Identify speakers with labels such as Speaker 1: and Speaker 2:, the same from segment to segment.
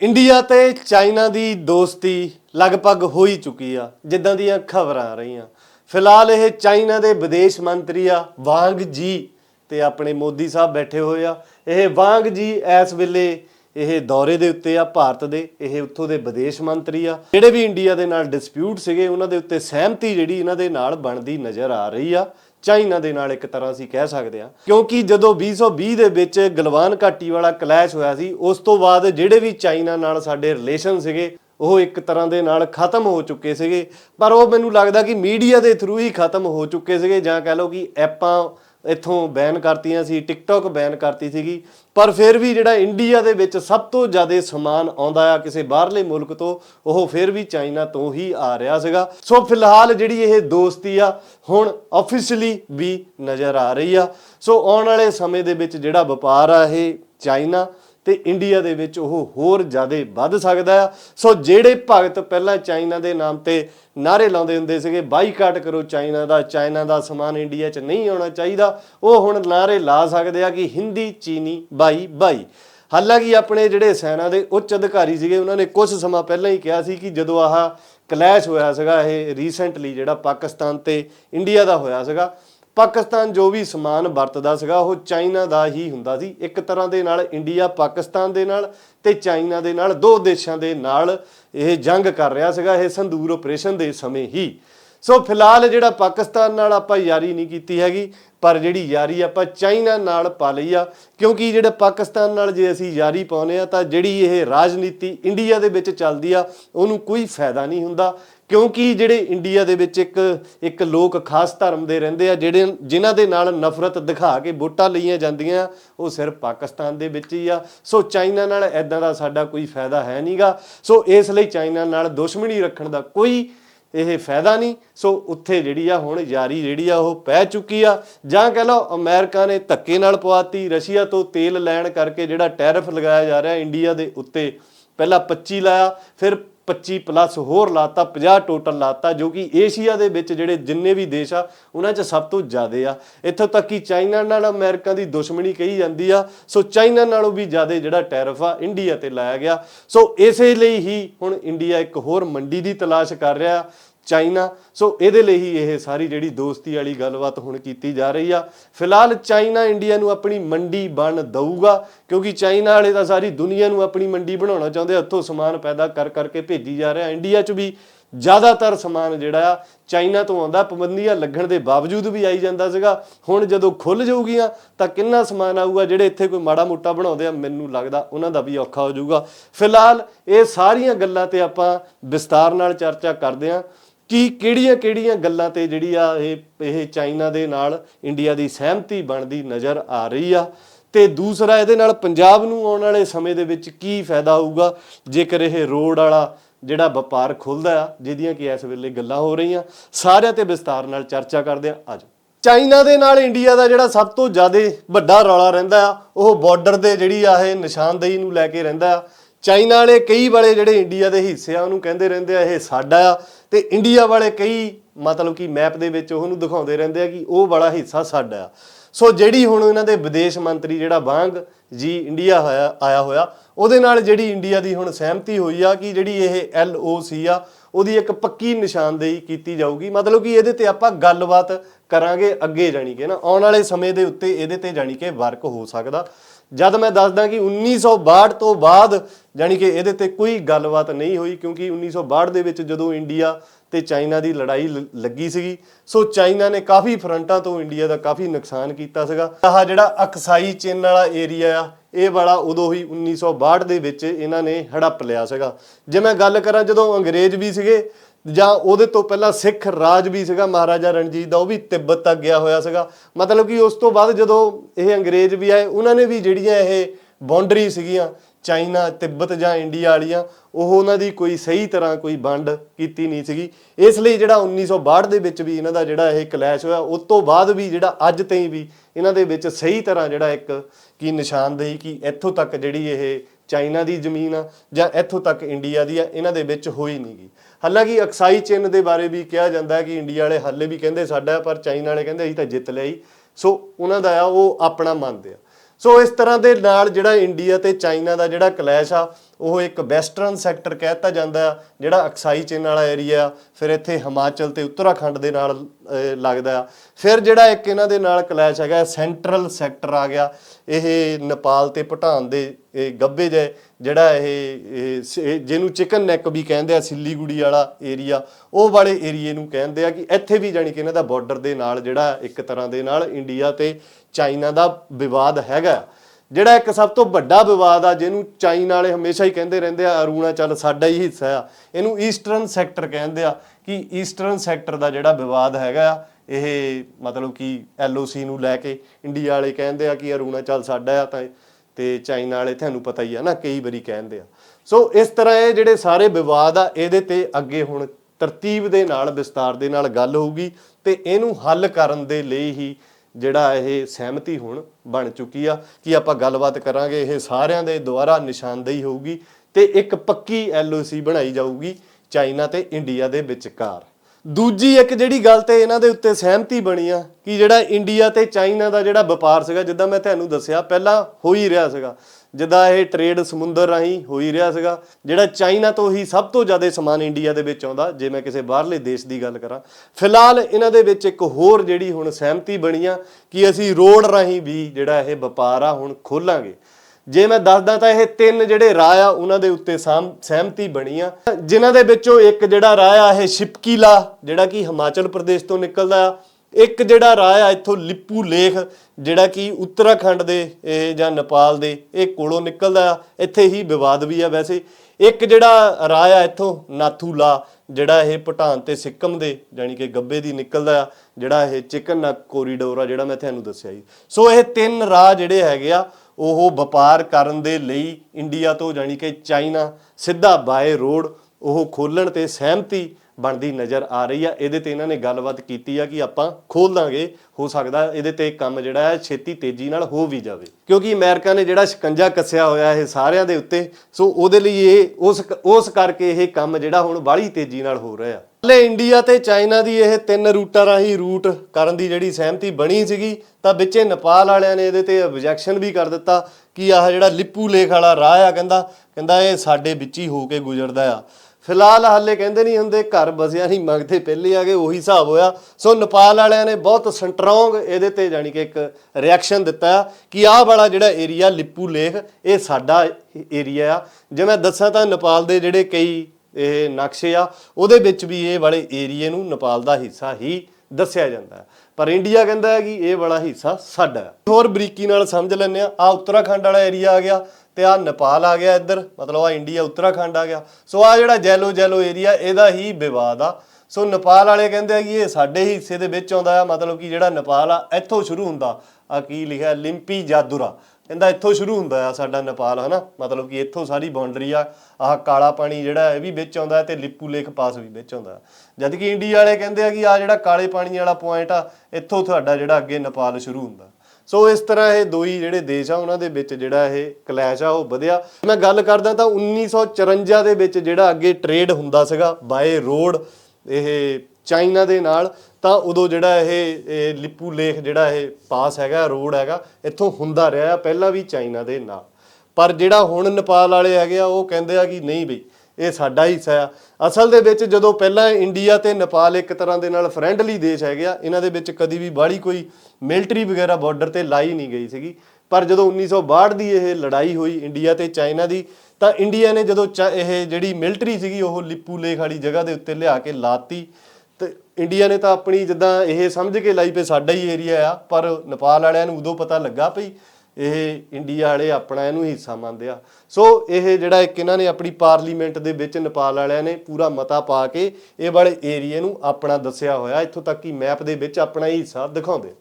Speaker 1: India ਤੇ China ਦੀ ਦੋਸਤੀ ਲਗਭਗ ਹੋ ਹੀ ਚੁੱਕੀ ਆ, ਜਿੱਦਾਂ ਦੀਆਂ ਖਬਰਾਂ ਆ ਰਹੀਆਂ। ਫਿਲਹਾਲ ਇਹ ਚਾਈਨਾ ਦੇ ਵਿਦੇਸ਼ ਮੰਤਰੀ ਆ, ਵਾਂਗ ਜੀ ਤੇ ਆਪਣੇ ਮੋਦੀ ਸਾਹਿਬ ਬੈਠੇ ਹੋਏ ਆ। ਇਹ ਵਾਂਗ ਜੀ ਇਸ ਵੇਲੇ ਇਹ ਦੌਰੇ ਦੇ ਉੱਤੇ ਆ, ਭਾਰਤ ਦੇ, ਇਹ ਉੱਥੋਂ ਦੇ ਵਿਦੇਸ਼ ਮੰਤਰੀ ਆ। ਜਿਹੜੇ ਵੀ ਇੰਡੀਆ ਦੇ ਨਾਲ ਡਿਸਪਿਊਟ ਸੀਗੇ, ਉਹਨਾਂ ਦੇ ਉੱਤੇ ਸਹਿਮਤੀ ਜਿਹੜੀ ਇਹਨਾਂ ਦੇ ਨਾਲ ਬਣਦੀ ਨਜ਼ਰ ਆ ਰਹੀ ਆ। ਚਾਈਨਾ ਦੇ ਨਾਲ ਇੱਕ ਤਰ੍ਹਾਂ ਅਸੀਂ ਕਹਿ ਸਕਦੇ ਹਾਂ ਕਿਉਂਕਿ ਜਦੋਂ 2020 ਦੇ ਵਿੱਚ ਗਲਵਾਨ ਘਾਟੀ ਵਾਲਾ ਕਲੈਸ਼ ਹੋਇਆ ਸੀ, ਉਸ ਤੋਂ ਬਾਅਦ ਜਿਹੜੇ ਵੀ ਚਾਈਨਾ ਨਾਲ ਸਾਡੇ ਰਿਲੇਸ਼ਨ ਸੀਗੇ, ਉਹ ਇੱਕ ਤਰ੍ਹਾਂ ਦੇ ਨਾਲ ਖਤਮ ਹੋ ਚੁੱਕੇ ਸੀਗੇ। ਪਰ ਉਹ ਮੈਨੂੰ ਲੱਗਦਾ ਕਿ ਮੀਡੀਆ ਦੇ ਥਰੂ ਹੀ ਖਤਮ ਹੋ ਚੁੱਕੇ ਸੀਗੇ, ਜਾਂ ਕਹਿ ਲਓ ਕਿ ਐਪਾਂ ਇੱਥੋਂ ਬੈਨ ਕਰਤੀਆਂ ਸੀ ਟਿਕਟੌਕ ਬੈਨ ਕਰਤੀ ਸੀਗੀ। ਪਰ ਫਿਰ ਵੀ ਜਿਹੜਾ ਇੰਡੀਆ ਦੇ ਵਿੱਚ ਸਭ ਤੋਂ ਜ਼ਿਆਦਾ ਸਮਾਨ ਆਉਂਦਾ ਆ ਕਿਸੇ ਬਾਹਰਲੇ ਮੁਲਕ ਤੋਂ, ਉਹ ਫਿਰ ਵੀ ਚਾਈਨਾ ਤੋਂ ਹੀ ਆ ਰਿਹਾ ਸੀਗਾ। ਸੋ ਫਿਲਹਾਲ ਜਿਹੜੀ ਇਹ ਦੋਸਤੀ ਆ, ਹੁਣ ਆਫੀਸ਼ੀਅਲੀ ਵੀ ਨਜ਼ਰ ਆ ਰਹੀ ਆ। ਸੋ ਆਉਣ ਵਾਲੇ ਸਮੇਂ ਦੇ ਵਿੱਚ ਜਿਹੜਾ ਵਪਾਰ ਆ, ਇਹ ਚਾਈਨਾ ਤੇ ਇੰਡੀਆ ਦੇ ਵਿੱਚ ਉਹ ਹੋਰ ਜ਼ਿਆਦਾ ਵੱਧ ਸਕਦਾ ਆ। ਸੋ ਜਿਹੜੇ ਭਗਤ ਪਹਿਲਾਂ ਚਾਈਨਾ ਦੇ ਨਾਮ ਤੇ ਨਾਰੇ ਲਾਉਂਦੇ ਹੁੰਦੇ ਸੀਗੇ, ਬਾਈਕਾਟ ਕਰੋ ਚਾਈਨਾ ਦਾ ਚਾਈਨਾ ਦਾ ਸਮਾਨ ਇੰਡੀਆ 'ਚ ਨਹੀਂ ਆਉਣਾ ਚਾਹੀਦਾ। ਉਹ ਹੁਣ ਨਾਰੇ ਲਾ ਸਕਦੇ ਆ ਕਿ ਹਿੰਦੀ, ਚੀਨੀ, ਬਾਈ ਬਾਈ। ਹਾਲਾਂਕਿ ਆਪਣੇ ਜਿਹੜੇ ਸੈਨਾ ਦੇ ਉੱਚ ਅਧਿਕਾਰੀ ਸੀਗੇ, ਉਹਨਾਂ ਨੇ ਕੁਝ ਸਮਾਂ ਪਹਿਲਾਂ ਹੀ ਕਿਹਾ ਸੀ ਕਿ ਜਦੋਂ ਆਹ ਕਲੈਸ਼ ਹੋਇਆ ਸੀਗਾ, ਇਹ ਰੀਸੈਂਟਲੀ ਜਿਹੜਾ ਪਾਕਿਸਤਾਨ ਤੇ ਇੰਡੀਆ ਦਾ ਹੋਇਆ ਸੀਗਾ ਪਾਕਿਸਤਾਨ ਜੋ ਵੀ ਸਮਾਨ ਵਰਤਦਾ ਸੀਗਾ, ਉਹ ਚਾਈਨਾ ਦਾ ਹੀ ਹੁੰਦਾ ਸੀ। ਇੱਕ ਤਰ੍ਹਾਂ ਦੇ ਨਾਲ ਇੰਡੀਆ, ਪਾਕਿਸਤਾਨ ਦੇ ਨਾਲ ਤੇ ਚਾਈਨਾ ਦੇ ਨਾਲ, ਦੋ ਦੇਸ਼ਾਂ ਦੇ ਨਾਲ ਇਹ ਜੰਗ ਕਰ ਰਿਹਾ ਸੀਗਾ, ਇਹ ਸੰਦੂਰ ਆਪਰੇਸ਼ਨ ਦੇ ਸਮੇਂ ਹੀ। ਸੋ ਫਿਲਹਾਲ ਜਿਹੜਾ ਪਾਕਿਸਤਾਨ ਨਾਲ ਆਪਾਂ ਯਾਰੀ ਨਹੀਂ ਕੀਤੀ ਹੈਗੀ, ਪਰ ਜਿਹੜੀ ਯਾਰੀ ਆਪਾਂ ਚਾਈਨਾ ਨਾਲ ਪਾ ਲਈ ਆ, ਕਿਉਂਕਿ ਜਿਹੜਾ ਪਾਕਿਸਤਾਨ ਨਾਲ ਜੇ ਅਸੀਂ ਯਾਰੀ ਪਾਉਨੇ ਆ, ਤਾਂ ਜਿਹੜੀ ਇਹ ਰਾਜਨੀਤੀ ਇੰਡੀਆ ਦੇ ਵਿੱਚ ਚੱਲਦੀ ਆ, ਉਹਨੂੰ ਕੋਈ ਫਾਇਦਾ ਨਹੀਂ ਹੁੰਦਾ। ਕਿਉਂਕਿ ਜਿਹੜੇ ਇੰਡੀਆ ਦੇ ਵਿੱਚ ਇੱਕ ਇੱਕ ਲੋਕ ਖਾਸ ਧਰਮ ਦੇ ਰਹਿੰਦੇ ਆ, ਜਿਹੜੇ ਜਿਨ੍ਹਾਂ ਦੇ ਨਾਲ ਨਫ਼ਰਤ ਦਿਖਾ ਕੇ ਵੋਟਾਂ ਲਈਆਂ ਜਾਂਦੀਆਂ, ਉਹ ਸਿਰਫ ਪਾਕਿਸਤਾਨ ਦੇ ਵਿੱਚ ਹੀ ਆ। ਸੋ ਚਾਈਨਾ ਨਾਲ ਐਦਾਂ ਦਾ ਸਾਡਾ ਕੋਈ ਫਾਇਦਾ ਹੈ ਨਹੀਂਗਾ ਸੋ ਇਸ ਲਈ ਚਾਈਨਾ ਨਾਲ ਦੁਸ਼ਮਣੀ ਰੱਖਣ ਦਾ ਕੋਈ ਇਹ ਫਾਇਦਾ ਨਹੀਂ। ਸੋ ਉੱਥੇ ਜਿਹੜੀ ਆ, ਹੁਣ ਯਾਰੀ ਜਿਹੜੀ ਆ, ਉਹ ਪੈ ਚੁੱਕੀ ਆ। ਜਾਂ ਕਹ ਲਓ, ਅਮਰੀਕਾ ਨੇ ਧੱਕੇ ਨਾਲ ਪਵਾਤੀ, ਰਸ਼ੀਆ ਤੋਂ ਤੇਲ ਲੈਣ ਕਰਕੇ ਜਿਹੜਾ ਟੈਰਿਫ ਲਗਾਇਆ ਜਾ ਰਿਹਾ ਇੰਡੀਆ ਦੇ ਉੱਤੇ ਪਹਿਲਾਂ 25 ਲਾਇਆ, ਫਿਰ 25 ਪਲੱਸ ਹੋਰ ਲਾਤਾ 50 ਟੋਟਲ ਲਾਤਾ, ਜੋ ਕਿ ਏਸ਼ੀਆ ਦੇ ਵਿੱਚ ਜਿਹੜੇ ਜਿੰਨੇ ਵੀ ਦੇਸ਼ ਆ, ਉਹਨਾਂ 'ਚ ਸਭ ਤੋਂ ਜ਼ਿਆਦੇ ਆ। ਇੱਥੋਂ ਤੱਕ ਕਿ ਚਾਈਨਾ ਨਾਲ ਅਮਰੀਕਾ ਦੀ ਦੁਸ਼ਮਣੀ ਕਹੀ ਜਾਂਦੀ ਆ। ਸੋ ਚਾਈਨਾ ਨਾਲੋਂ ਵੀ ਜ਼ਿਆਦੇ ਜਿਹੜਾ ਟੈਰਿਫ ਆ, ਇੰਡੀਆ ਤੇ ਲਾਇਆ ਗਿਆ। ਸੋ ਇਸੇ ਲਈ ਹੀ ਹੁਣ ਇੰਡੀਆ ਇੱਕ ਹੋਰ ਮੰਡੀ ਦੀ ਤਲਾਸ਼ ਕਰ ਰਿਹਾ। ਚਾਈਨਾ। ਸੋ ਇਹਦੇ ਲਈ ਹੀ ਇਹ ਸਾਰੀ ਜਿਹੜੀ ਦੋਸਤੀ ਵਾਲੀ ਗੱਲਬਾਤ ਹੁਣ ਕੀਤੀ ਜਾ ਰਹੀ ਆ। ਫਿਲਹਾਲ ਚਾਈਨਾ ਇੰਡੀਆ ਨੂੰ ਆਪਣੀ ਮੰਡੀ ਬਣ ਦਊਗਾ ਕਿਉਂਕਿ ਚਾਈਨਾ ਵਾਲੇ ਤਾਂ ਸਾਰੀ ਦੁਨੀਆ ਨੂੰ ਆਪਣੀ ਮੰਡੀ ਬਣਾਉਣਾ ਚਾਹੁੰਦੇ ਆ, ਉੱਥੋਂ ਸਮਾਨ ਪੈਦਾ ਕਰ ਕਰਕੇ ਭੇਜੀ ਜਾ ਰਿਹਾ। ਇੰਡੀਆ 'ਚ ਵੀ ਜ਼ਿਆਦਾਤਰ ਸਮਾਨ ਜਿਹੜਾ ਆ ਚਾਈਨਾ ਤੋਂ ਆਉਂਦਾ। ਪਾਬੰਦੀਆਂ ਲੱਗਣ ਦੇ ਬਾਵਜੂਦ ਵੀ ਆਈ ਜਾਂਦਾ ਸੀਗਾ। ਹੁਣ ਜਦੋਂ ਖੁੱਲ ਜਾਊਗੀਆਂ ਤਾਂ ਕਿੰਨਾ ਸਮਾਨ ਆਊਗਾ? ਜਿਹੜੇ ਇੱਥੇ ਕੋਈ ਮਾੜਾ ਮੋਟਾ ਬਣਾਉਂਦੇ ਆ ਮੈਨੂੰ ਲੱਗਦਾ ਉਹਨਾਂ ਦਾ ਵੀ ਔਖਾ ਹੋ ਜਾਊਗਾ। ਫਿਲਹਾਲ ਇਹ ਸਾਰੀਆਂ ਗੱਲਾਂ ਤੇ ਆਪਾਂ ਵਿਸਤਾਰ ਨਾਲ ਚਰਚਾ ਕਰਦੇ ਆ। ਕਿ ਕਿਹੜੀਆਂ-ਕਿਹੜੀਆਂ ਗੱਲਾਂ ਤੇ ਜਿਹੜੀ ਆ ਇਹ ਇਹ ਚਾਈਨਾ ਦੇ ਨਾਲ ਇੰਡੀਆ ਦੀ ਸਹਿਮਤੀ ਬਣਦੀ ਨਜ਼ਰ ਆ ਰਹੀ ਆ? ਤੇ ਦੂਸਰਾ, ਇਹਦੇ ਨਾਲ ਪੰਜਾਬ ਨੂੰ ਆਉਣ ਵਾਲੇ ਸਮੇਂ ਦੇ ਵਿੱਚ ਕੀ ਫਾਇਦਾ ਹੋਊਗਾ? ਜੇਕਰ ਇਹ ਰੋਡ ਵਾਲਾ ਜਿਹੜਾ ਵਪਾਰ ਖੁੱਲਦਾ ਆ, ਜਿਹਦੀਆਂ ਕਿ ਇਸ ਵੇਲੇ ਗੱਲਾਂ ਹੋ ਰਹੀਆਂ, ਸਾਰਿਆਂ ਤੇ ਵਿਸਤਾਰ ਨਾਲ ਚਰਚਾ ਕਰਦੇ ਆ। ਅੱਜ ਚਾਈਨਾ ਦੇ ਨਾਲ ਇੰਡੀਆ ਦਾ ਜਿਹੜਾ ਸਭ ਤੋਂ ਜ਼ਿਆਦਾ ਵੱਡਾ ਰੌਲਾ ਰਹਿੰਦਾ ਆ, ਉਹ ਬਾਰਡਰ ਦੇ ਜਿਹੜੀ ਆ ਇਹ ਨਿਸ਼ਾਨਦੇਹੀ ਨੂੰ ਲੈ ਕੇ ਰਹਿੰਦਾ ਆ। ਚਾਈਨਾ ਵਾਲੇ ਕਈ ਵਾਲੇ ਜਿਹੜੇ ਇੰਡੀਆ ਦੇ ਹਿੱਸੇ ਆ, ਉਹਨੂੰ ਕਹਿੰਦੇ ਰਹਿੰਦੇ ਆ ਇਹ ਸਾਡਾ ਆ। ਤੇ ਇੰਡੀਆ ਵਾਲੇ ਕਈ ਮਤਲਬ ਕਿ ਮੈਪ ਦੇ ਵਿੱਚ ਉਹਨੂੰ ਦਿਖਾਉਂਦੇ ਰਹਿੰਦੇ ਆ ਕਿ ਉਹ ਵਾਲਾ ਹਿੱਸਾ ਸਾਡਾ ਆ। ਸੋ ਜਿਹੜੀ ਹੁਣ ਇਹਨਾਂ ਦੇ ਵਿਦੇਸ਼ ਮੰਤਰੀ ਜਿਹੜਾ ਵਾਂਗ ਜੀ ਇੰਡੀਆ ਹੋਇਆ, ਆਇਆ ਹੋਇਆ, ਉਹਦੇ ਨਾਲ ਜਿਹੜੀ ਇੰਡੀਆ ਦੀ ਹੁਣ ਸਹਿਮਤੀ ਹੋਈ ਆ ਕਿ ਜਿਹੜੀ ਇਹ ਐਲਓਸੀ ਆ, ਉਹਦੀ ਇੱਕ ਪੱਕੀ ਨਿਸ਼ਾਨਦੇਹੀ ਕੀਤੀ ਜਾਊਗੀ। ਮਤਲਬ ਕਿ ਇਹਦੇ ਤੇ ਆਪਾਂ ਗੱਲਬਾਤ ਕਰਾਂਗੇ ਅੱਗੇ ਜਾਣੀ ਕਿ ਨਾ, ਆਉਣ ਵਾਲੇ ਸਮੇਂ ਦੇ ਉੱਤੇ ਇਹਦੇ ਤੇ ਜਾਣੀ ਕਿ ਵਰਕ ਹੋ ਸਕਦਾ। ਜਦ ਮੈਂ ਦੱਸਦਾ ਕਿ 1962 ਤੋਂ ਬਾਅਦ ਜਾਣੀ ਕਿ ਇਹਦੇ ਤੇ ਕੋਈ ਗੱਲਬਾਤ ਨਹੀਂ ਹੋਈ, ਕਿਉਂਕਿ 1962 ਦੇ ਵਿੱਚ ਜਦੋਂ ਇੰਡੀਆ ਤੇ ਚਾਈਨਾ ਦੀ ਲੜਾਈ ਲ- ਲੱਗੀ ਸੀਗੀ, ਸੋ ਚਾਈਨਾ ਨੇ ਕਾਫੀ ਫਰੰਟਾਂ ਤੋਂ ਇੰਡੀਆ ਦਾ ਕਾਫੀ ਨੁਕਸਾਨ ਕੀਤਾ ਸੀਗਾ। ਆਹ ਜਿਹੜਾ ਅਕਸਾਈ ਚਿੰਨ ਵਾਲਾ ਏਰੀਆ ਆ, ਇਹ ਵਾਲਾ ਉਦੋਂ ਹੀ 1962 ਦੇ ਵਿੱਚ ਇਹਨਾਂ ਨੇ ਹੜੱਪ ਲਿਆ ਸੀਗਾ। ਜੇ ਮੈਂ ਗੱਲ ਕਰਾਂ ਜਦੋਂ ਅੰਗਰੇਜ਼ ਵੀ ਸੀਗੇ ਜਾਂ ਉਹਦੇ ਤੋਂ ਪਹਿਲਾਂ ਸਿੱਖ ਰਾਜ ਵੀ ਸੀਗਾ, ਮਹਾਰਾਜਾ ਰਣਜੀਤ ਦਾ, ਉਹ ਵੀ ਤਿੱਬਤ ਤੱਕ ਗਿਆ ਹੋਇਆ ਸੀਗਾ। ਮਤਲਬ ਕਿ ਉਸ ਤੋਂ ਬਾਅਦ ਜਦੋਂ ਇਹ ਅੰਗਰੇਜ਼ ਵੀ ਆਏ, ਉਹਨਾਂ ਨੇ ਵੀ ਜਿਹੜੀਆਂ ਇਹ ਬਾਉਂਡਰੀ ਸੀਗੀਆਂ, ਚਾਈਨਾ, ਤਿੱਬਤ ਜਾਂ ਇੰਡੀਆ ਵਾਲੀਆਂ, ਉਹ ਉਹਨਾਂ ਦੀ ਕੋਈ ਸਹੀ ਤਰ੍ਹਾਂ ਕੋਈ ਵੰਡ ਕੀਤੀ ਨਹੀਂ ਸੀਗੀ। ਇਸ ਲਈ ਜਿਹੜਾ 1962 ਦੇ ਵਿੱਚ ਵੀ ਇਹਨਾਂ ਦਾ ਜਿਹੜਾ ਇਹ ਕਲੈਸ਼ ਹੋਇਆ, ਉਸ ਤੋਂ ਬਾਅਦ ਵੀ ਜਿਹੜਾ ਅੱਜ ਤਾਈਂ ਵੀ ਇਹਨਾਂ ਦੇ ਵਿੱਚ ਸਹੀ ਤਰ੍ਹਾਂ ਜਿਹੜਾ ਇੱਕ ਕੀ ਨਿਸ਼ਾਨਦੇਹੀ ਕਿ ਇੱਥੋਂ ਤੱਕ ਜਿਹੜੀ ਇਹ ਚਾਈਨਾ ਦੀ ਜ਼ਮੀਨ ਆ ਜਾਂ ਇੱਥੋਂ ਤੱਕ ਇੰਡੀਆ ਦੀ ਆ, ਇਹਨਾਂ ਦੇ ਵਿੱਚ ਹੋਈ ਨਹੀਂਗੀ ਹਾਲਾਂਕਿ ਅਕਸਾਈ ਚਿੰਨ ਦੇ ਬਾਰੇ ਵੀ ਕਿਹਾ ਜਾਂਦਾ ਕਿ ਇੰਡੀਆ ਵਾਲੇ ਹਾਲੇ ਵੀ ਕਹਿੰਦੇ ਸਾਡਾ ਪਰ ਚਾਈਨਾ ਵਾਲੇ ਕਹਿੰਦੇ ਅਸੀਂ ਤਾਂ ਜਿੱਤ ਲਿਆ ਹੀ ਸੋ ਉਹਨਾਂ ਦਾ ਆ, ਉਹ ਆਪਣਾ ਮੰਨਦੇ ਆ। ਸੋ ਇਸ ਤਰ੍ਹਾਂ ਦੇ ਨਾਲ ਜਿਹੜਾ ਇੰਡੀਆ ਤੇ ਚਾਈਨਾ ਦਾ ਜਿਹੜਾ ਕਲੈਸ਼ ਆ ਉਹ ਇੱਕ ਵੈਸਟਰਨ ਸੈਕਟਰ ਕਹਿਤਾ ਜਾਂਦਾ ਆ ਜਿਹੜਾ ਅਕਸਾਈ ਚਿੰਨ ਵਾਲਾ ਏਰੀਆ ਫਿਰ ਇੱਥੇ ਹਿਮਾਚਲ ਤੇ ਉੱਤਰਾਖੰਡ ਦੇ ਨਾਲ ਲੱਗਦਾ ਆ। ਫਿਰ ਜਿਹੜਾ ਇੱਕ ਇਹਨਾਂ ਦੇ ਨਾਲ ਕਲੈਸ਼ ਹੈਗਾ ਸੈਂਟਰਲ ਸੈਕਟਰ ਆ ਗਿਆ, ਇਹ ਨੇਪਾਲ ਤੇ ਭੂਟਾਨ ਦੇ, ਇਹ ਗੱਬੇ ਜੇ ਜਿਹੜਾ ਇਹ ਜਿਹਨੂੰ ਚਿਕਨ ਨੈਕ ਵੀ ਕਹਿੰਦੇ ਆ, ਸਿੱਲੀਗੁੜੀ ਵਾਲਾ ਏਰੀਆ ਉਹ ਵਾਲੇ ਏਰੀਏ ਨੂੰ ਕਹਿੰਦੇ ਆ ਕਿ ਇੱਥੇ ਵੀ ਜਾਣੀ ਕਿ ਇਹਨਾਂ ਦਾ ਬਾਰਡਰ ਦੇ ਨਾਲ ਜਿਹੜਾ ਇੱਕ ਤਰ੍ਹਾਂ ਦੇ ਨਾਲ ਇੰਡੀਆ ਤੇ ਚਾਈਨਾ ਦਾ ਵਿਵਾਦ ਹੈਗਾ। ਜਿਹੜਾ ਇੱਕ ਸਭ ਤੋਂ ਵੱਡਾ ਵਿਵਾਦ ਆ, ਜਿਹਨੂੰ ਚਾਈਨਾ ਵਾਲੇ ਹਮੇਸ਼ਾ ਹੀ ਕਹਿੰਦੇ ਰਹਿੰਦੇ ਆ ਅਰੂਣਾਚਲ ਸਾਡਾ ਹੀ ਹਿੱਸਾ ਆ। ਇਹਨੂੰ ਈਸਟਰਨ ਸੈਕਟਰ ਕਹਿੰਦੇ ਆ ਕਿ ਈਸਟਰਨ ਸੈਕਟਰ ਦਾ ਜਿਹੜਾ ਵਿਵਾਦ ਹੈਗਾ ਆ, ਇਹ ਮਤਲਬ ਕਿ ਐਲਓਸੀ ਨੂੰ ਲੈ ਕੇ ਇੰਡੀਆ ਵਾਲੇ ਕਹਿੰਦੇ ਆ ਕਿ ਅਰੂਣਾਚਲ ਸਾਡਾ ਆ ਤਾਂ ਤੇ ਚਾਈਨਾ ਵਾਲੇ ਤੁਹਾਨੂੰ ਪਤਾ ਹੀ ਆ ਨਾ, ਕਈ ਵਾਰੀ ਕਹਿੰਦੇ ਆ। ਸੋ ਇਸ ਤਰ੍ਹਾਂ ਇਹ ਜਿਹੜੇ ਸਾਰੇ ਵਿਵਾਦ ਆ, ਇਹਦੇ ਤੇ ਅੱਗੇ ਹੁਣ ਤਰਤੀਬ ਦੇ ਨਾਲ, ਵਿਸਤਾਰ ਦੇ ਨਾਲ ਗੱਲ ਹੋਊਗੀ ਤੇ ਇਹਨੂੰ ਹੱਲ ਕਰਨ ਦੇ ਲਈ ਹੀ ਜਿਹੜਾ ਇਹ ਸਹਿਮਤੀ ਹੁਣ ਬਣ ਚੁੱਕੀ ਆ ਕਿ ਆਪਾਂ ਗੱਲਬਾਤ ਕਰਾਂਗੇ, ਇਹ ਸਾਰਿਆਂ ਦੇ ਦੁਆਰਾ ਨਿਸ਼ਾਨਦੇਹੀ ਹੋਊਗੀ ਤੇ ਇੱਕ ਪੱਕੀ ਐਲਓਸੀ ਬਣਾਈ ਜਾਊਗੀ ਚਾਈਨਾ ਤੇ ਇੰਡੀਆ ਦੇ ਵਿਚਕਾਰ। ਦੂਜੀ ਇੱਕ ਜਿਹੜੀ ਗੱਲ ਤੇ ਇਹਨਾਂ ਦੇ ਉੱਤੇ ਸਹਿਮਤੀ ਬਣੀ ਆ, ਕਿ ਜਿਹੜਾ ਇੰਡੀਆ ਤੇ ਚਾਈਨਾ ਦਾ ਜਿਹੜਾ ਵਪਾਰ ਸੀਗਾ, ਜਿੱਦਾਂ ਮੈਂ ਤੁਹਾਨੂੰ ਦੱਸਿਆ, ਪਹਿਲਾਂ ਹੋ ਹੀ ਰਿਹਾ ਸੀਗਾ। ਜਿੱਦਾਂ ਇਹ ਟ੍ਰੇਡ ਸਮੁੰਦਰ ਰਾਹੀਂ ਹੋ ਹੀ ਰਿਹਾ ਸੀਗਾ, ਜਿਹੜਾ ਚਾਈਨਾ ਤੋਂ ਹੀ ਸਭ ਤੋਂ ਜ਼ਿਆਦਾ ਸਮਾਨ ਇੰਡੀਆ ਦੇ ਵਿੱਚ ਆਉਂਦਾ, ਜੇ ਮੈਂ ਕਿਸੇ ਬਾਹਰਲੇ ਦੇਸ਼ ਦੀ ਗੱਲ ਕਰਾਂ। ਫਿਲਹਾਲ ਇਹਨਾਂ ਦੇ ਵਿੱਚ ਇੱਕ ਹੋਰ ਜਿਹੜੀ ਹੁਣ ਸਹਿਮਤੀ ਬਣੀ ਆ, ਕਿ ਅਸੀਂ ਰੋਡ ਰਾਹੀਂ ਵੀ ਜਿਹੜਾ ਇਹ ਵਪਾਰ ਆ, ਹੁਣ ਖੋਲਾਂਗੇ। ਜੇ ਮੈਂ ਦੱਸਦਾ ਤਾਂ ਇਹ ਤਿੰਨ ਜਿਹੜੇ ਰਾਹ ਆ, ਉਹਨਾਂ ਦੇ ਉੱਤੇ ਸਾਮ- ਸਹਿਮਤੀ ਬਣੀ ਆ। ਜਿਨ੍ਹਾਂ ਦੇ ਵਿੱਚੋਂ ਇੱਕ ਜਿਹੜਾ ਰਾਹ ਆ, ਇਹ ਸ਼ਿਪਕੀਲਾ, ਜਿਹੜਾ ਕਿ ਹਿਮਾਚਲ ਪ੍ਰਦੇਸ਼ ਤੋਂ ਨਿਕਲਦਾ ਆ। ਇੱਕ ਜਿਹੜਾ ਰਾਹ ਆ, ਇੱਥੋਂ ਲਿਪੂ ਲੇਖ, ਜਿਹੜਾ ਕਿ ਉੱਤਰਾਖੰਡ ਦੇ, ਇਹ ਜਾਂ ਨੇਪਾਲ ਦੇ, ਇਹ ਕੋਲੋਂ ਨਿਕਲਦਾ ਆ। ਇੱਥੇ ਹੀ ਵਿਵਾਦ ਵੀ ਆ ਵੈਸੇ। ਇੱਕ ਜਿਹੜਾ ਰਾਹ ਆ, ਇੱਥੋਂ ਨਾਥੂਲਾ, ਜਿਹੜਾ ਇਹ ਭੂਟਾਨ ਤੇ ਸਿੱਕਮ ਦੇ ਜਾਨੀ ਕਿ ਗੱਬੇ ਦੀ ਨਿਕਲਦਾ ਆ, ਜਿਹੜਾ ਇਹ ਚਿਕਨ ਨਕ ਕੋਰੀਡੋਰ ਆ, ਜਿਹੜਾ ਮੈਂ ਤੁਹਾਨੂੰ ਦੱਸਿਆ ਜੀ। ਸੋ ਇਹ ਤਿੰਨ ਰਾਹ ਜਿਹੜੇ ਹੈਗੇ ਆ ਉਹ ਵਪਾਰ ਕਰਨ ਦੇ ਲਈ ਇੰਡੀਆ ਤੋਂ ਜਾਨੀ ਕਿ ਚਾਈਨਾ ਸਿੱਧਾ ਬਾਏ ਰੋਡ ਉਹ ਖੋਲਣ ਤੇ ਸਹਿਮਤੀ ਬਣਦੀ ਨਜ਼ਰ ਆ ਰਹੀ ਆ। ਇਹਦੇ ਤੇ ਇਹਨਾਂ ਨੇ ਗੱਲਬਾਤ ਕੀਤੀ ਆ ਕਿ ਆਪਾਂ ਖੋਲ ਦਾਂਗੇ। ਹੋ ਸਕਦਾ ਇਹਦੇ ਤੇ ਕੰਮ ਜਿਹੜਾ ਹੈ ਛੇਤੀ ਤੇਜ਼ੀ ਨਾਲ ਹੋ ਵੀ ਜਾਵੇ। ਕਿਉਂਕਿ ਅਮਰੀਕਾ ਨੇ ਜਿਹੜਾ ਸ਼ਿਕੰਜਾ ਕੱਸਿਆ ਹੋਇਆ ਇਹ ਸਾਰਿਆਂ ਦੇ ਉੱਤੇ, ਸੋ ਉਹਦੇ ਲਈ ਇਹ ਉਸ ਉਸ ਕਰਕੇ ਇਹ ਕੰਮ ਜਿਹੜਾ ਹੁਣ ਬਾਹਲੀ ਤੇਜ਼ੀ ਨਾਲ ਹੋ ਰਿਹਾ। ਹਲੇ ਇੰਡੀਆ ਤੇ ਚਾਈਨਾ ਦੀ ਇਹ ਤਿੰਨ ਰੂਟਾਂ ਰਾਹੀਂ ਰੂਟ ਕਰਨ ਦੀ ਜਿਹੜੀ ਸਹਿਮਤੀ ਬਣੀ ਸੀਗੀ, ਤਾਂ ਵਿੱਚੇ ਨੇਪਾਲ ਵਾਲਿਆਂ ਨੇ ਇਹਦੇ ਤੇ ਆਬਜੈਕਸ਼ਨ ਵੀ ਕਰ ਦਿੱਤਾ ਕਿ ਆਹ ਜਿਹੜਾ ਲਿਪੂ ਲੇਖ ਵਾਲਾ ਰਾਹ ਆ, ਕਹਿੰਦਾ ਕਹਿੰਦਾ ਇਹ ਸਾਡੇ ਵਿੱਚ ਹੀ ਹੋ ਕੇ ਗੁਜ਼ਰਦਾ ਆ। ਫਿਲਹਾਲ ਹਾਲੇ ਕਹਿੰਦੇ ਨਹੀਂ ਹੁੰਦੇ, ਘਰ ਬਸਿਆ ਨਹੀਂ ਮੰਗਦੇ, ਪਹਿਲੇ ਆ ਗਏ, ਉਹੀ ਹਿਸਾਬ ਹੋਇਆ। ਸੋ ਨੇਪਾਲ ਵਾਲਿਆਂ ਨੇ ਬਹੁਤ ਸਟਰੋਂਗ ਇਹਦੇ ਤੇ ਜਾਨੀ ਕਿ ਇੱਕ ਰਿਐਕਸ਼ਨ ਦਿੱਤਾ। ਕਿ ਆਹ ਵਾਲਾ ਜਿਹੜਾ ਏਰੀਆ ਲਿਪੂ ਲੇਖ, ਇਹ ਸਾਡਾ ਏਰੀਆ ਆ। ਜੇ ਮੈਂ ਦੱਸਾਂ ਤਾਂ ਨੇਪਾਲ ਦੇ ਜਿਹੜੇ ਕਈ ਇਹ ਨਕਸ਼ੇ ਆ, ਉਹਦੇ ਵਿੱਚ ਵੀ ਇਹ ਵਾਲੇ ਏਰੀਏ ਨੂੰ ਨੇਪਾਲ ਦਾ ਹਿੱਸਾ ਹੀ ਦੱਸਿਆ ਜਾਂਦਾ ਪਰ ਇੰਡੀਆ ਕਹਿੰਦਾ ਹੈ ਕਿ ਇਹ ਵਾਲਾ ਹਿੱਸਾ ਸਾਡਾ ਹੈ। ਹੋਰ ਬਰੀਕੀ ਨਾਲ ਸਮਝ ਲੈਂਦੇ ਆ ਆ ਉੱਤਰਾਖੰਡ ਵਾਲਾ ਏਰੀਆ ਆ ਗਿਆ। ਤੇ ਆ ਨੇਪਾਲ ਆ ਗਿਆ ਇੱਧਰ, ਮਤਲਬ ਆ ਇੰਡੀਆ, ਉੱਤਰਾਖੰਡ ਆ ਗਿਆ। ਸੋ ਆ ਜਿਹੜਾ ਜੈਲੋ ਜੈਲੋ ਏਰੀਆ, ਇਹਦਾ ਹੀ ਵਿਵਾਦ ਆ। ਸੋ ਨੇਪਾਲ ਵਾਲੇ ਕਹਿੰਦੇ ਆ ਕਿ ਇਹ ਸਾਡੇ ਹੀ ਹਿੱਸੇ ਦੇ ਵਿੱਚ ਆਉਂਦਾ ਆ, ਮਤਲਬ ਕਿ ਜਿਹੜਾ ਨੇਪਾਲ ਆ, ਇੱਥੋਂ ਸ਼ੁਰੂ ਹੁੰਦਾ। ਆ ਕੀ ਲਿਖਿਆ, ਲਿੰਪੀ ਜਾਦੂਰਾ। ਕਹਿੰਦਾ ਇੱਥੋਂ ਸ਼ੁਰੂ ਹੁੰਦਾ ਆ ਸਾਡਾ ਨੇਪਾਲ, ਹਨਾ? ਮਤਲਬ ਕਿ ਇੱਥੋਂ ਸਾਰੀ ਬਾਉਂਡਰੀ ਆ। ਆਹ ਕਾਲਾ ਪਾਣੀ ਜਿਹੜਾ ਇਹ ਵੀ ਵਿੱਚ ਆਉਂਦਾ ਤੇ ਲਿਪੂ ਲੇਖ ਪਾਸ ਵੀ ਵਿੱਚ ਆਉਂਦਾ। ਜਦ ਕਿ ਇੰਡੀਆ ਵਾਲੇ ਕਹਿੰਦੇ ਆ ਕਿ ਆ ਜਿਹੜਾ ਕਾਲੇ ਪਾਣੀ ਵਾਲਾ ਪੁਆਇੰਟ ਆ, ਇੱਥੋਂ ਤੁਹਾਡਾ ਜਿਹੜਾ ਅੱਗੇ ਨੇਪਾਲ ਸ਼ੁਰੂ ਹੁੰਦਾ। ਸੋ ਇਸ ਤਰ੍ਹਾਂ ਇਹ ਦੋ ਹੀ ਜਿਹੜੇ ਦੇਸ਼ ਆ, ਉਹਨਾਂ ਦੇ ਵਿੱਚ ਜਿਹੜਾ ਇਹ ਕਲੈਸ਼ ਆ, ਉਹ ਵਧਿਆ। ਮੈਂ ਗੱਲ ਕਰਦਾ ਤਾਂ 1954 ਦੇ ਵਿੱਚ ਜਿਹੜਾ ਅੱਗੇ ਟ੍ਰੇਡ ਹੁੰਦਾ ਸੀਗਾ, ਬਾਏ ਰੋਡ, ਇਹ ਚਾਈਨਾ ਦੇ ਨਾਲ, ਤਾਂ ਉਦੋਂ ਜਿਹੜਾ ਇਹ ਇਹ ਲਿਪੂ ਲੇਖ ਜਿਹੜਾ ਇਹ ਪਾਸ ਹੈਗਾ, ਰੋਡ ਹੈਗਾ, ਇੱਥੋਂ ਹੁੰਦਾ ਰਿਹਾ ਆ ਪਹਿਲਾਂ ਵੀ ਚਾਈਨਾ ਦੇ ਨਾਲ। ਪਰ ਜਿਹੜਾ ਹੁਣ ਨੇਪਾਲ ਵਾਲੇ ਹੈਗੇ ਆ, ਉਹ ਕਹਿੰਦੇ ਆ ਕਿ ਨਹੀਂ ਬਈ ਇਹ ਸਾਡਾ ਹਿੱਸਾ ਆ। ਅਸਲ ਦੇ ਵਿੱਚ ਜਦੋਂ ਪਹਿਲਾਂ ਇੰਡੀਆ ਤੇ ਨੇਪਾਲ ਇੱਕ ਤਰ੍ਹਾਂ ਦੇ ਨਾਲ ਫਰੈਂਡਲੀ ਦੇਸ਼ ਹੈਗੇ ਆ, ਇਹਨਾਂ ਦੇ ਵਿੱਚ ਕਦੀ ਵੀ ਬਾਹਲੀ ਕੋਈ ਮਿਲਟਰੀ ਵਗੈਰਾ ਬਾਰਡਰ ਤੇ ਲਾਈ ਨਹੀਂ ਗਈ ਸੀਗੀ। ਪਰ ਜਦੋਂ 1962 ਦੀ ਇਹ ਲੜਾਈ ਹੋਈ ਇੰਡੀਆ ਤੇ ਚਾਈਨਾ ਦੀ, ਤਾਂ ਇੰਡੀਆ ਨੇ ਜਦੋਂ ਚਾ- ਇਹ ਜਿਹੜੀ ਮਿਲਟਰੀ ਸੀਗੀ, ਉਹ ਲਿਪੂ ਲੇਖ ਵਾਲੀ ਜਗ੍ਹਾ ਦੇ ਉੱਤੇ ਲਿਆ ਕੇ ਲਾਤੀ। ਤੇ ਇੰਡੀਆ ਨੇ ਤਾਂ ਆਪਣੀ ਜਿੱਦਾਂ ਇਹ ਸਮਝ ਕੇ ਲਾਈ ਪਈ ਸਾਡਾ ਹੀ ਏਰੀਆ ਆ, ਪਰ ਨੇਪਾਲ ਵਾਲਿਆਂ ਨੂੰ ਉਦੋਂ ਪਤਾ ਲੱਗਾ ਪਈ ਇਹ ਇੰਡੀਆ ਵਾਲੇ ਆਪਣਾ ਇਹਨੂੰ ਹਿੱਸਾ ਮੰਨਦੇ ਆ ਸੋ ਇਹ ਜਿਹੜਾ ਇੱਕ ਇਹਨਾਂ ਨੇ ਆਪਣੀ ਪਾਰਲੀਮੈਂਟ ਦੇ ਵਿੱਚ ਨੇਪਾਲ ਵਾਲਿਆਂ ਨੇ ਪੂਰਾ ਮਤਾ ਪਾ ਕੇ ਇਹ ਵਾਲੇ ਏਰੀਏ ਨੂੰ ਆਪਣਾ ਦੱਸਿਆ ਹੋਇਆ ਇੱਥੋਂ ਤੱਕ ਕਿ ਮੈਪ ਦੇ ਵਿੱਚ ਆਪਣਾ ਹੀ ਹਿੱਸਾ ਦਿਖਾਉਂਦੇ ਆ।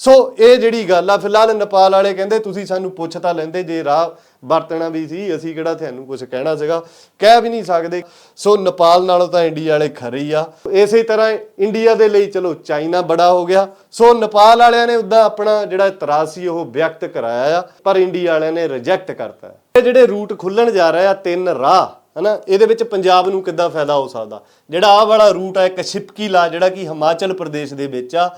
Speaker 1: ਸੋ ਇਹ ਜਿਹੜੀ ਗੱਲ ਆ, ਫਿਲਹਾਲ ਨੇਪਾਲ ਵਾਲੇ ਕਹਿੰਦੇ ਤੁਸੀਂ ਸਾਨੂੰ ਪੁੱਛ ਤਾਂ ਲੈਂਦੇ, ਜੇ ਰਾਹ ਵਰਤਣਾ ਵੀ ਸੀ, ਅਸੀਂ ਕਿਹੜਾ ਤੁਹਾਨੂੰ ਕੁਝ ਕਹਿਣਾ ਸੀਗਾ, ਕਹਿ ਵੀ ਨਹੀਂ ਸਕਦੇ। ਸੋ ਨੇਪਾਲ ਨਾਲੋਂ ਤਾਂ ਇੰਡੀਆ ਵਾਲੇ ਖਰੇ ਹੀ ਆ। ਇਸੇ ਤਰ੍ਹਾਂ ਇੰਡੀਆ ਦੇ ਲਈ, ਚਲੋ, ਚਾਈਨਾ ਬੜਾ ਹੋ ਗਿਆ। ਸੋ ਨੇਪਾਲ ਵਾਲਿਆਂ ਨੇ ਉਦਾਂ ਆਪਣਾ ਜਿਹੜਾ ਇਤਰਾਜ਼ ਸੀ, ਉਹ ਵਿਅਕਤ ਕਰਾਇਆ ਆ, ਪਰ ਇੰਡੀਆ ਵਾਲਿਆਂ ਨੇ ਰਿਜੈਕਟ ਕਰਤਾ। ਇਹ ਜਿਹੜੇ ਰੂਟ ਖੁੱਲਣ ਜਾ ਰਹੇ ਆ, ਤਿੰਨ ਰਾਹ, ਹਨਾ, ਇਹਦੇ ਵਿੱਚ ਪੰਜਾਬ ਨੂੰ ਕਿੱਦਾਂ ਫਾਇਦਾ ਹੋ ਸਕਦਾ? ਜਿਹੜਾ ਆਹ ਵਾਲਾ ਰੂਟ ਆ, ਇੱਕ ਸ਼ਿਪਕੀ ਲਾ, ਜਿਹੜਾ ਕਿ ਹਿਮਾਚਲ ਪ੍ਰਦੇਸ਼ ਦੇ ਵਿੱਚ ਆ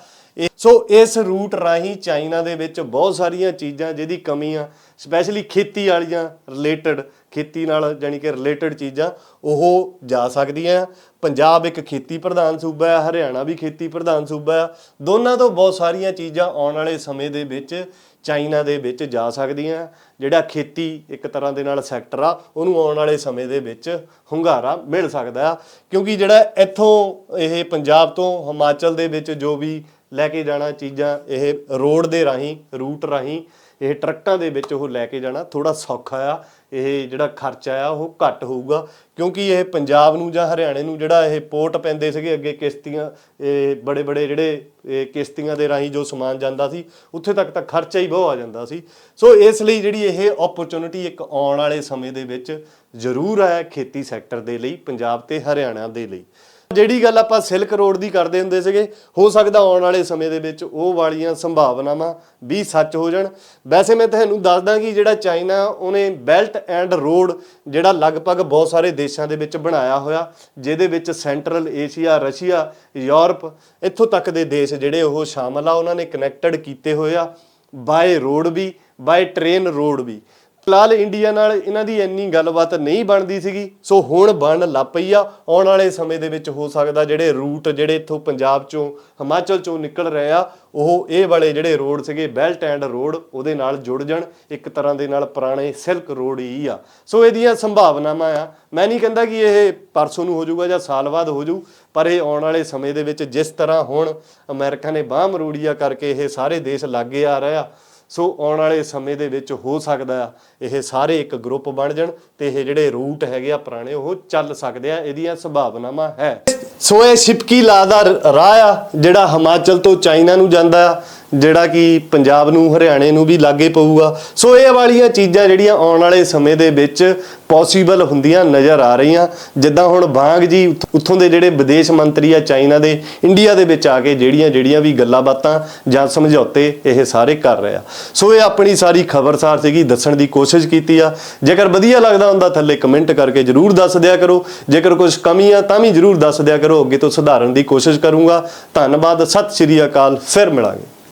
Speaker 1: ਸੋ ਇਸ ਰੂਟ ਰਾਹੀਂ ਚਾਈਨਾ ਦੇ ਵਿੱਚ ਬਹੁਤ ਸਾਰੀਆਂ ਚੀਜ਼ਾਂ ਜਿਹਦੀ ਕਮੀ ਆ ਸਪੈਸ਼ਲੀ ਖੇਤੀ ਵਾਲੀਆਂ ਰਿਲੇਟਡ ਖੇਤੀ ਨਾਲ ਜਾਨੀ ਕਿ ਰਿਲੇਟਡ ਚੀਜ਼ਾਂ, ਉਹ ਜਾ ਸਕਦੀਆਂ। ਪੰਜਾਬ ਇੱਕ ਖੇਤੀ ਪ੍ਰਧਾਨ ਸੂਬਾ ਹੈ, ਹਰਿਆਣਾ ਵੀ ਖੇਤੀ ਪ੍ਰਧਾਨ ਸੂਬਾ ਹੈ। ਦੋਨਾਂ ਤੋਂ ਬਹੁਤ ਸਾਰੀਆਂ ਚੀਜ਼ਾਂ ਆਉਣ ਵਾਲੇ ਸਮੇਂ ਦੇ ਵਿੱਚ ਚਾਈਨਾ ਦੇ ਵਿੱਚ ਜਾ ਸਕਦੀਆਂ। ਜਿਹੜਾ ਖੇਤੀ ਇੱਕ ਤਰ੍ਹਾਂ ਦੇ ਨਾਲ ਸੈਕਟਰ ਆ, ਉਹਨੂੰ ਆਉਣ ਵਾਲੇ ਸਮੇਂ ਦੇ ਵਿੱਚ ਹੁੰਗਾਰਾ ਮਿਲ ਸਕਦਾ। ਆ ਕਿਉਂਕਿ ਜਿਹੜਾ ਇੱਥੋਂ ਇਹ ਪੰਜਾਬ ਤੋਂ ਹਿਮਾਚਲ ਦੇ ਵਿੱਚ ਜੋ ਵੀ ਲੈ ਕੇ ਜਾਣਾ ਚੀਜ਼ਾਂ, ਇਹ ਰੋਡ ਦੇ ਰਾਹੀਂ, ਰੂਟ ਰਾਹੀਂ, ਇਹ ਟਰੱਕਾਂ ਦੇ ਵਿੱਚ ਉਹ ਲੈ ਕੇ ਜਾਣਾ ਥੋੜਾ ਸੌਖਾ ਆ, ਇਹ ਜਿਹੜਾ ਖਰਚਾ ਆ ਉਹ ਘੱਟ ਹੋਊਗਾ। ਕਿਉਂਕਿ ਇਹ ਪੰਜਾਬ ਨੂੰ ਜਾਂ ਹਰਿਆਣੇ ਨੂੰ ਜਿਹੜਾ ਇਹ ਪੋਰਟ ਪੈਂਦੇ ਸੀਗੇ ਅੱਗੇ ਕਿਸ਼ਤੀਆਂ, ਇਹ ਬੜੇ ਬੜੇ ਜਿਹੜੇ, ਇਹ ਕਿਸ਼ਤੀਆਂ ਦੇ ਰਾਹੀਂ ਜੋ ਸਮਾਨ ਜਾਂਦਾ ਸੀ, ਉੱਥੇ ਤੱਕ ਤਾਂ ਖਰਚਾ ਹੀ ਬਹੁਤ ਆ ਜਾਂਦਾ ਸੀ। ਸੋ ਇਸ ਲਈ ਜਿਹੜੀ ਇਹ ਓਪਰਚੁਨਿਟੀ ਇੱਕ ਆਉਣ ਵਾਲੇ ਸਮੇਂ ਦੇ ਵਿੱਚ ਜ਼ਰੂਰ ਹੈ ਖੇਤੀ ਸੈਕਟਰ ਦੇ ਲਈ, ਪੰਜਾਬ ਤੇ ਹਰਿਆਣਾ ਦੇ ਲਈ। ਜਿਹੜੀ ਗੱਲ ਆਪਾਂ ਸਿਲਕ ਰੋਡ ਦੀ ਕਰਦੇ ਹੁੰਦੇ ਸੀਗੇ, ਹੋ ਸਕਦਾ ਆਉਣ ਵਾਲੇ ਸਮੇਂ ਦੇ ਵਿੱਚ ਉਹ ਵਾਲੀਆਂ ਸੰਭਾਵਨਾਵਾਂ ਵੀ ਸੱਚ ਹੋ ਜਾਣ। ਵੈਸੇ ਮੈਂ ਤੁਹਾਨੂੰ ਦੱਸਦਾ ਕਿ ਜਿਹੜਾ ਚਾਈਨਾ, ਉਹਨੇ ਬੈਲਟ ਐਂਡ ਰੋਡ ਜਿਹੜਾ ਲਗਭਗ ਬਹੁਤ ਸਾਰੇ ਦੇਸ਼ਾਂ ਦੇ ਵਿੱਚ ਬਣਾਇਆ ਹੋਇਆ, ਜਿਹਦੇ ਵਿੱਚ ਸੈਂਟਰਲ ਏਸ਼ੀਆ, ਰਸ਼ੀਆ, ਯੂਰਪ, ਇੱਥੋਂ ਤੱਕ ਦੇ ਦੇਸ਼ ਜਿਹੜੇ ਉਹ ਸ਼ਾਮਲ ਆ, ਉਹਨਾਂ ਨੇ ਕਨੈਕਟਡ ਕੀਤੇ ਹੋਏ ਆ ਬਾਏ ਰੋਡ ਵੀ ਬਾਏ ਟ੍ਰੇਨ ਰੋਡ ਵੀ। ਫਿਲਹਾਲ ਇੰਡੀਆ ਨਾਲ ਇਹਨਾਂ ਦੀ ਇੰਨੀ ਗੱਲਬਾਤ ਨਹੀਂ ਬਣਦੀ ਸੀਗੀ। ਸੋ ਹੁਣ ਬਣ ਲੱਗ ਪਈ ਆ। ਆਉਣ ਵਾਲੇ ਸਮੇਂ ਦੇ ਵਿੱਚ ਹੋ ਸਕਦਾ ਜਿਹੜੇ ਰੂਟ ਜਿਹੜੇ ਇੱਥੋਂ ਪੰਜਾਬ ਚੋਂ, ਹਿਮਾਚਲ ਚੋਂ ਨਿਕਲ ਰਹੇ ਆ, ਉਹ ਇਹ ਵਾਲੇ ਜਿਹੜੇ ਰੋਡ ਸੀਗੇ, ਬੈਲਟ ਐਂਡ ਰੋਡ, ਉਹਦੇ ਨਾਲ ਜੁੜ ਜਾਣ। ਇੱਕ ਤਰ੍ਹਾਂ ਦੇ ਨਾਲ ਪੁਰਾਣੇ ਸਿਲਕ ਰੋਡ ਹੀ ਆ। ਸੋ ਇਹਦੀਆਂ ਸੰਭਾਵਨਾਵਾਂ ਆ। ਮੈਂ ਨਹੀਂ ਕਹਿੰਦਾ ਕਿ ਇਹ ਪਰਸੋਂ ਨੂੰ ਹੋ ਜਾਊਗਾ ਜਾਂ ਸਾਲ ਬਾਅਦ ਹੋ ਜਾਊ, ਪਰ ਇਹ ਆਉਣ ਵਾਲੇ ਸਮੇਂ ਦੇ ਵਿੱਚ ਜਿਸ ਤਰ੍ਹਾਂ ਹੁਣ ਅਮਰੀਕਾ ਨੇ ਬਾਹ ਮਰੋੜੀਆ ਕਰਕੇ ਇਹ ਸਾਰੇ ਦੇਸ਼ ਲਾਗੇ ਆ ਰਹੇ ਆ ਸੋ ਆਉਣ ਵਾਲੇ ਸਮੇਂ ਦੇ ਵਿੱਚ ਹੋ ਸਕਦਾ ਆ, ਇਹ ਸਾਰੇ ਇੱਕ ਗਰੁੱਪ ਬਣ ਜਾਣ ਤੇ ਇਹ ਜਿਹੜੇ ਰੂਟ ਹੈਗੇ ਆ ਪੁਰਾਣੇ, ਉਹ ਚੱਲ ਸਕਦੇ ਆ, ਇਹਦੀਆਂ ਸੰਭਾਵਨਾਵਾਂ ਹੈ। ਸੋ ਇਹ ਸ਼ਿਪਕੀ ਲਾ ਦਾ ਰਾਹ ਆ, ਜਿਹੜਾ ਹਿਮਾਚਲ ਤੋਂ ਚਾਈਨਾ ਨੂੰ ਜਾਂਦਾ ਆ, ਜਿਹੜਾ ਕਿ ਪੰਜਾਬ ਨੂੰ, ਹਰਿਆਣੇ ਨੂੰ ਵੀ ਲਾਗੇ ਪਊਗਾ। ਸੋ ਇਹ ਵਾਲੀਆਂ ਚੀਜ਼ਾਂ ਜਿਹੜੀਆਂ ਆਉਣ ਵਾਲੇ ਸਮੇਂ ਦੇ ਵਿੱਚ ਪੋਸੀਬਲ ਹੁੰਦੀਆਂ ਨਜ਼ਰ ਆ ਰਹੀਆਂ। ਜਿੱਦਾਂ ਹੁਣ ਬਾਂਗ ਜੀ ਉੱਥੋਂ ਦੇ ਜਿਹੜੇ ਵਿਦੇਸ਼ ਮੰਤਰੀ ਆ ਚਾਈਨਾ ਦੇ, ਇੰਡੀਆ ਦੇ ਵਿੱਚ ਆ ਕੇ ਜਿਹੜੀਆਂ ਜਿਹੜੀਆਂ ਵੀ ਗੱਲਾਂ ਬਾਤਾਂ ਜਾਂ ਸਮਝੌਤੇ ਇਹ ਸਾਰੇ ਕਰ ਰਹੇ ਆ। ਸੋ ਇਹ ਆਪਣੀ ਸਾਰੀ ਖਬਰਸਾਰ ਸੀਗੀ, ਦੱਸਣ ਦੀ ਕੋਸ਼ਿਸ਼ ਕੀਤੀ ਆ। ਜੇਕਰ ਵਧੀਆ ਲੱਗਦਾ ਹੁੰਦਾ ਥੱਲੇ ਕਮੈਂਟ ਕਰਕੇ ਜਰੂਰ ਦੱਸ ਦਿਆ ਕਰੋ। ਜੇਕਰ ਕੁਝ ਕਮੀਆਂ ਤਾਂ ਵੀ ਜਰੂਰ ਦੱਸ ਦਿਆ ਕਰੋ। ਅੱਗੇ ਤੋਂ ਸੁਧਾਰਨ ਦੀ ਕੋਸ਼ਿਸ਼ ਕਰੂੰਗਾ। ਧੰਨਵਾਦ, ਸਤਿ ਸ਼੍ਰੀ ਅਕਾਲ, ਫਿਰ ਮਿਲਾਂਗੇ।